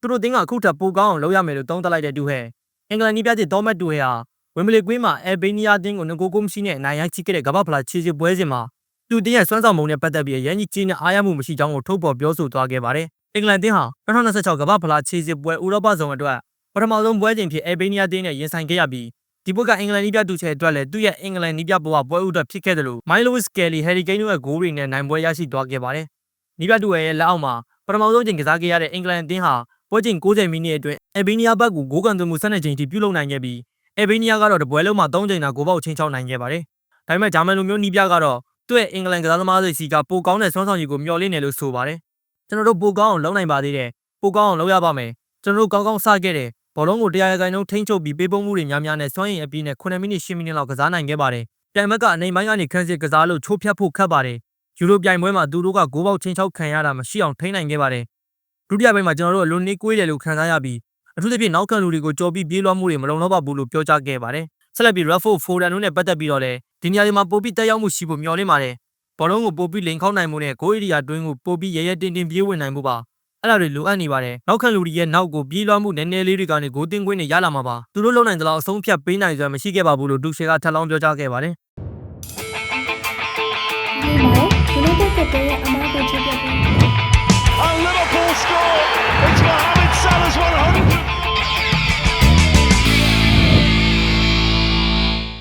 သူတို့တင်းကအခုထပ်ပိုကောင်းအောင်လုပ်ရမယ်လို့သုံးသပ်လိုက်တဲ့တူဟဲအင်္ဂလန်နီးပြတဲ့သောမတ်တူဟဲဟာဝင်ဘလီကွင်းမှာအယ်ဘေးနီးယားတင်းကိုငကိုကိုမရှိနဲ့နိုင်ရိုက်ချိခဲ့တဲ့ကမ္ဘာဖလားခြေစစ်ပွဲစဉ်မှာသူတင်းရဲ့စွမ်းဆောင်မှုနဲ့ပတ်သက်ပြီးရန်ကြီးကြီးနဲ့အားရမှုမရှိကြောင်းကိုထုတ်ဖော်ပြောဆိုသွားခဲ့ပါတယ်အင်္ဂလန်တင်းဟာ2026ကမ္ဘာဖလားခြေစစ်ပွဲဥရောပဆောင်အတွက်ပထမဆုံးပွဲချိန်ဖြစ်အယ်ဘေးနီးယားတင်းနဲ့ရင်ဆိုင်ခဲ့ရပြီးဒီဘက်ကအင်္ဂလန်နီးပြတူချဲအတွက်လည်းသူ့ရဲ့အင်္ဂလန်နီးပြဘဝပွဲဥအတွက်ဖြစ်ခဲ့တယ်လို့မိုင်လိုဝစ်ကယ်လီဟယ်ရီကိန်းတို့ရဲ့ဂိုးတွေနဲ့နိုင်ပွဲရရှိသွားခဲ့ပါတယ်နီးပြတူရဲ့လက်အောက်မှာပထမဆုံးချိန်ကစားခဲ့ရတဲ့အင်္ဂလန်တင်းဟာ ပွဲချိန်90မိနစ်အတွင်းအယ်ဘေးနီးယားဘက်ကိုဂိုးကန်သွင်းမှု12ချိန်ထိပြုလုပ်နိုင်ခဲ့ပြီးအယ်ဘေးနီးယားကတော့တပွဲလုံးမှာ3ချိန်သာဂိုးပေါက်ချင်းချောက်နိုင်ခဲ့ပါတယ်ဒါပေမဲ့ဂျာမန်လူမျိုးနီးပြကတော့သူ့ရဲ့အင်္ဂလန်ကစားသမားတွေစီကပိုကောင်းတဲ့စွမ်းဆောင်ရည်ကိုမျှော်လင့်တယ်လို့ဆိုပါတယ်ကျွန်တော်တို့ပိုကောင်းအောင်လုပ်နိုင်ပါသေးတယ်ပိုကောင်းအောင်လုပ်ရပါမယ်ကျွန်တော်တို့ကောင်းကောင်းစခဲ့တယ်ဘောလုံးကိုတရားရဂိုင်နှုန်းထိန်းချုပ်ပြီးပေးပုံးမှုတွေများများနဲ့စွမ်းရည်အပြည့်နဲ့9မိနစ်10မိနစ်လောက်ကစားနိုင်ခဲ့ပါတယ်ပြိုင်ဘက်ကနေပိုင်းကနေခန်းစစ်ကစားလို့ချိုးဖြတ်ဖို့ခက်ပါတယ်ယူရိုပြိုင်ပွဲမှာသူတို့ကဂိုးပေါက်ချင်းချောက်ခံရတာမရှိအောင်ထိန်းနိုင်ခဲ့ပါတယ် ဒုတိယပိုင်းမှာကျွန်တော်တို့အလွန်နှေးကွေးတယ်လို့ခံစားရပြီးအထူးသဖြင့်နောက်ခံလူတွေကိုကြော်ပြီးပြေးလွှမ်းမှုတွေမလုံလောက်ပါဘူးလို့ပြောကြားခဲ့ပါတယ်ဆက်လက်ပြီး Rafford Foden တို့နဲ့ပတ်သက်ပြီးတော့လည်းဒီနေရာဒီမှာပိုပြီးတက်ရောက်မှုရှိဖို့မျှော်လင့်ပါတယ်ဘောလုံးကိုပိုပြီးလိန်ခေါနိုင်မှုနဲ့ဂိုးအရီယာတွင်းကိုပိုပြီးရရတင်တင်ပြေးဝင်နိုင်မှုပါအဲ့ဒါတွေလိုအပ်နေပါတယ်နောက်ခံလူတွေရဲ့နောက်ကိုပြေးလွှမ်းမှုနည်းနည်းလေးတွေကနေဂိုးတင်ခွင့်တွေရလာမှာပါသူတို့လုံနိုင်သလောက်အဆုံးဖြတ်ပေးနိုင်စွမ်းမရှိခဲ့ပါဘူးလို့ဒူရှေကထပ်လောင်းပြောကြားခဲ့ပါတယ်ဒီမှာ United ကတဲ့ရဲ့အမားကိုချစ်ပြ